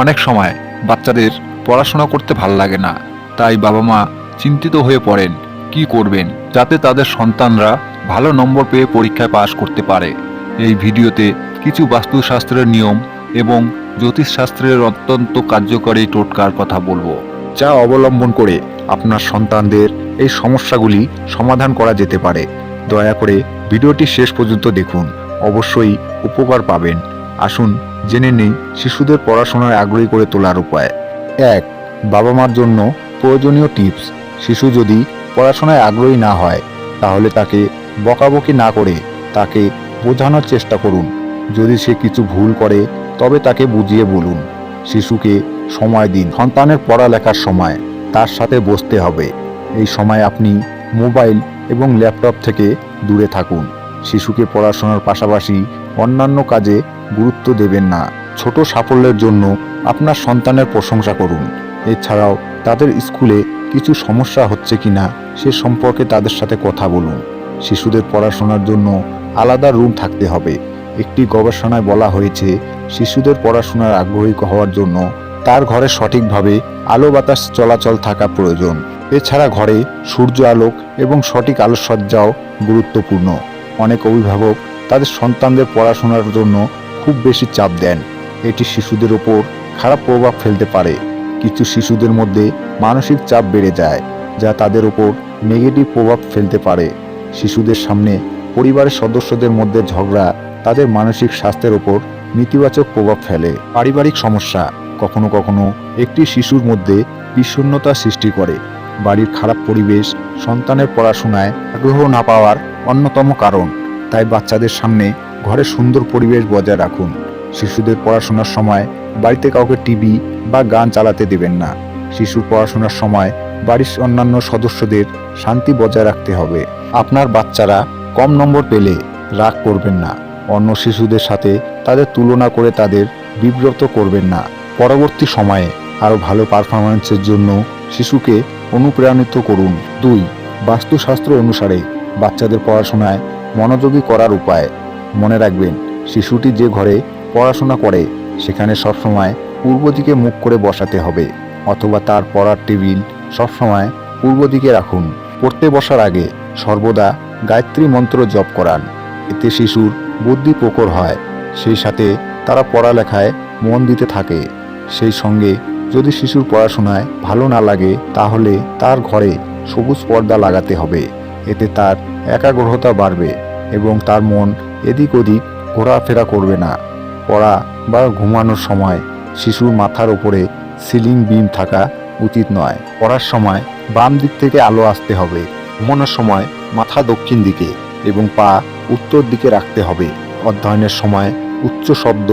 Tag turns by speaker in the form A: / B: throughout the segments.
A: অনেক সময় বাচ্চাদের পড়াশোনা করতে ভালো লাগে না। তাই বাবা মা চিন্তিত হয়ে পড়েন, কি করবেন? যাতে তাদের সন্তানরা ভালো নম্বর পেয়ে পরীক্ষায় পাশ করতে পারে। এই ভিডিওতে কিছু বাস্তুশাস্ত্রের নিয়ম এবং জ্যোতিষশাস্ত্রের অত্যন্ত কার্যকরী টোটকার কথা বলব, যা অবলম্বন করে আপনার সন্তানদের এই সমস্যাগুলি সমাধান করা যেতে পারে। দয়া করে ভিডিওটি শেষ পর্যন্ত দেখুন, অবশ্যই উপকার পাবেন। আসুন, জেনে নেই শিশুদের পড়াশোনায় আগ্রহী করে তোলার উপায়। এক বাবা মার জন্য প্রয়োজনীয় টিপস। শিশু যদি পড়াশোনায় আগ্রহী না হয়, তাহলে তাকে বকাবকি না করে তাকে বোঝানোর চেষ্টা করুন। যদি সে কিছু ভুল করে, তবে তাকে বুঝিয়ে বলুন। শিশুকে সময় দিন। সন্তানের পড়ালেখার সময় তার সাথে বসতে হবে। এই সময় আপনি মোবাইল এবং ল্যাপটপ থেকে দূরে থাকুন। শিশুকে পড়াশোনার পাশাপাশি অন্যান্য কাজে গুরুত্ব দেবেন না। ছোট সাফল্যের জন্য আপনার সন্তানের প্রশংসা করুন। এছাড়াও তাদের স্কুলে কিছু সমস্যা হচ্ছে কিনা সে সম্পর্কে তাদের সাথে কথা বলুন। শিশুদের পড়াশোনার জন্য আলাদা রুম থাকতে হবে। একটি গবেষণায় বলা হয়েছে, শিশুদের পড়াশোনার আগ্রহী হওয়ার জন্য তার ঘরে সঠিকভাবে আলো বাতাস চলাচল থাকা প্রয়োজন। এছাড়া ঘরে সূর্য আলোক এবং সঠিক আলোকসজ্জাও গুরুত্বপূর্ণ। অনেক অভিভাবক তাদের সন্তানদের পড়াশোনার জন্য খুব বেশি চাপ দেন। এটি শিশুদের ওপর খারাপ প্রভাব ফেলতে পারে। কিছু শিশুদের মধ্যে মানসিক চাপ বেড়ে যায়, যা তাদের ওপর নেগেটিভ প্রভাব ফেলতে পারে। শিশুদের সামনে পরিবারের সদস্যদের মধ্যে ঝগড়া তাদের মানসিক স্বাস্থ্যের ওপর নেতিবাচক প্রভাব ফেলে। পারিবারিক সমস্যা কখনো কখনো একটি শিশুর মধ্যে বিষণ্ণতা সৃষ্টি করে। বাড়ির খারাপ পরিবেশ, সন্তানের পড়াশোনায় আগ্রহ না পাওয়ার অন্যতম কারণ। তাই বাচ্চাদের সামনে ঘরে সুন্দর পরিবেশ বজায় রাখুন। শিশুদের পড়াশোনার সময় বাড়িতে কাউকে টিভি বা গান চালাতে দেবেন না। শিশুর পড়াশোনার সময় বাড়ির অন্যান্য সদস্যদের শান্তি বজায় রাখতে হবে। আপনার বাচ্চারা কম নম্বর পেলে রাগ করবেন না। অন্য শিশুদের সাথে তাদের তুলনা করে তাদের বিব্রত করবেন না। পরবর্তী সময়ে আরও ভালো পারফরম্যান্সের জন্য শিশুকে অনুপ্রাণিত করুন। দুই, বাস্তুশাস্ত্র অনুসারে বাচ্চাদের পড়াশোনায় মনোযোগী করার উপায়। মনে রাখবেন, শিশুটি যে ঘরে পড়াশোনা করে, সেখানে সবসময় পূর্ব দিকে মুখ করে বসাতে হবে অথবা তার পড়ার টেবিল সবসময় পূর্ব দিকে রাখুন। পড়তে বসার আগে সর্বদা গায়ত্রী মন্ত্র জপ করান। এতে শিশুর বুদ্ধি প্রকর হয়, সেই সাথে তারা পড়ালেখায় মন দিতে থাকে। সেই সঙ্গে যদি শিশুর পড়াশোনায় ভালো না লাগে, তাহলে তার ঘরে সবুজ পর্দা লাগাতে হবে। এতে তার একাগ্রতা বাড়বে এবং তার মন এদিক ওদিক ঘোরাফেরা করবে না। পড়া বা ঘুমানোর সময় শিশুর মাথার উপরে সিলিং বিম থাকা উচিত নয়। পড়ার সময় বাম দিক থেকে আলো আসতে হবে, ঘুমানোর সময় মাথা দক্ষিণ দিকে এবং পা উত্তর দিকে রাখতে হবে। অধ্যয়নের সময় উচ্চ শব্দ,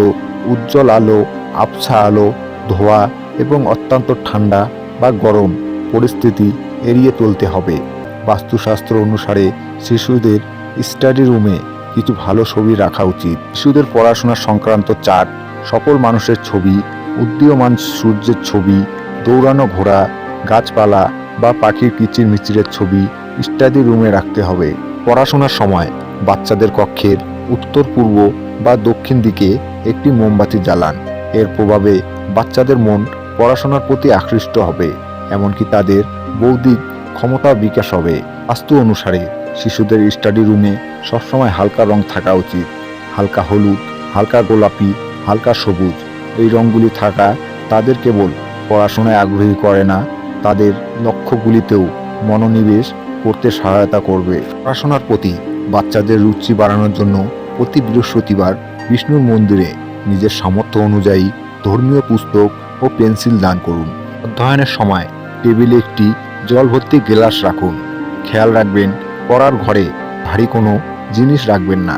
A: উজ্জ্বল আলো, আবছা আলো, ধোয়া এবং অত্যন্ত ঠান্ডা বা গরম পরিস্থিতি এড়িয়ে চলতে হবে। বাস্তুশাস্ত্র অনুসারে শিশুদের স্টাডি রুমে কিছু ভালো ছবি রাখা উচিত। শিশুদের পড়াশোনা সংক্রান্ত চার্ট সকল মানুষের ছবি, উদীয়মান সূর্যের ছবি, দৌড়ানো ঘোড়া, গাছপালা বা পাখির কিচির মিচিরের ছবি ইত্যাদি রুমে রাখতে হবে। পড়াশোনার সময় বাচ্চাদের কক্ষের উত্তর পূর্ব বা দক্ষিণ দিকে একটি মোমবাতি জ্বালান। এর প্রভাবে বাচ্চাদের মন পড়াশোনার প্রতি আকৃষ্ট হবে, এমনকি তাদের বৌদ্ধিক ক্ষমতা বিকাশ হবে। বাস্তু অনুসারে শিশুদের স্টাডি রুমে সবসময় হালকা রং থাকা উচিত। হালকা হলুদ, হালকা গোলাপি, হালকা সবুজ। এই রঙগুলি থাকা তাদের কেবল পড়াশোনায় আগ্রহী করে না, তাদের লক্ষ্যগুলিতেও মনোনিবেশ করতে সহায়তা করবে। পড়াশোনার প্রতি বাচ্চাদের রুচি বাড়ানোর জন্য প্রতি বৃহস্পতিবার বিষ্ণুর মন্দিরে নিজের সামর্থ্য অনুযায়ী ধর্মীয় পুস্তক ও পেন্সিল দান করুন। অধ্যয়নের সময় টেবিলে একটি জল ভর্তি গ্লাস রাখুন। খেয়াল রাখবেন পড়ার ঘরে ভারী কোনো জিনিস রাখবেন না।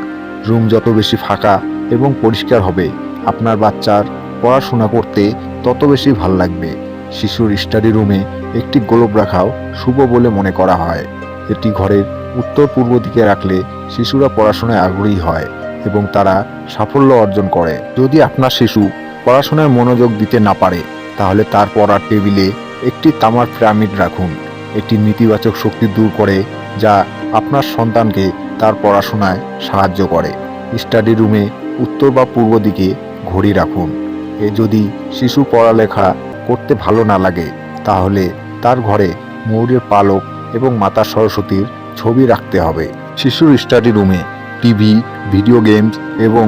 A: রুম যত বেশি ফাঁকা এবং পরিষ্কার হবে, আপনার বাচ্চার পড়াশোনা করতে তত বেশি ভালো লাগবে। শিশুর স্টাডি রুমে একটি গোলপ রাখাও শুভ বলে মনে করা হয়। এটি ঘরের উত্তর পূর্ব দিকে রাখলে শিশুরা পড়াশোনায় আগ্রহী হয় এবং তারা সাফল্য অর্জন করে। যদি আপনার শিশু পড়াশোনায় মনোযোগ দিতে না পারে, তাহলে তার পড়ার টেবিলে একটি তামার পিরামিড রাখুন। এটি নেতিবাচক শক্তি দূর করে, যা আপনার সন্তানকে তার পড়াশোনায় সাহায্য করে। স্টাডি রুমে উত্তর বা পূর্ব দিকে ঘড়ি রাখুন। এ যদি শিশু পড়ালেখা করতে ভালো না লাগে, তাহলে তার ঘরে ময়ূরের পালক এবং মাতা সরস্বতীর ছবি রাখতে হবে। শিশুর স্টাডি রুমে টিভি, ভিডিও গেমস এবং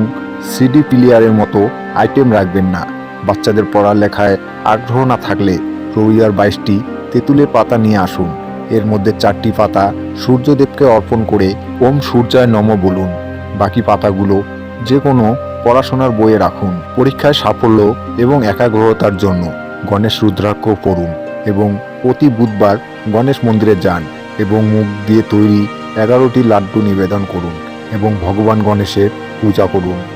A: সিডি প্লেয়ারের মতো আইটেম রাখবেন না। বাচ্চাদের পড়ালেখায় আগ্রহ না থাকলে রবিবার বাইশটি তেঁতুলের পাতা নিয়ে আসুন। এর মধ্যে চারটি পাতা সূর্যদেবকে অর্পণ করে ওম সূর্যায় নম বলুন। বাকি পাতাগুলো যে কোনো পড়াশোনার বইয়ে রাখুন। পরীক্ষায় সাফল্য এবং একাগ্রতার জন্য গণেশ রুদ্রাক্ষ পড়ুন এবং প্রতি বুধবার গণেশ মন্দিরে যান এবং মুখ দিয়ে তৈরি এগারোটি লাড্ডু নিবেদন করুন এবং ভগবান গণেশের পূজা করুন।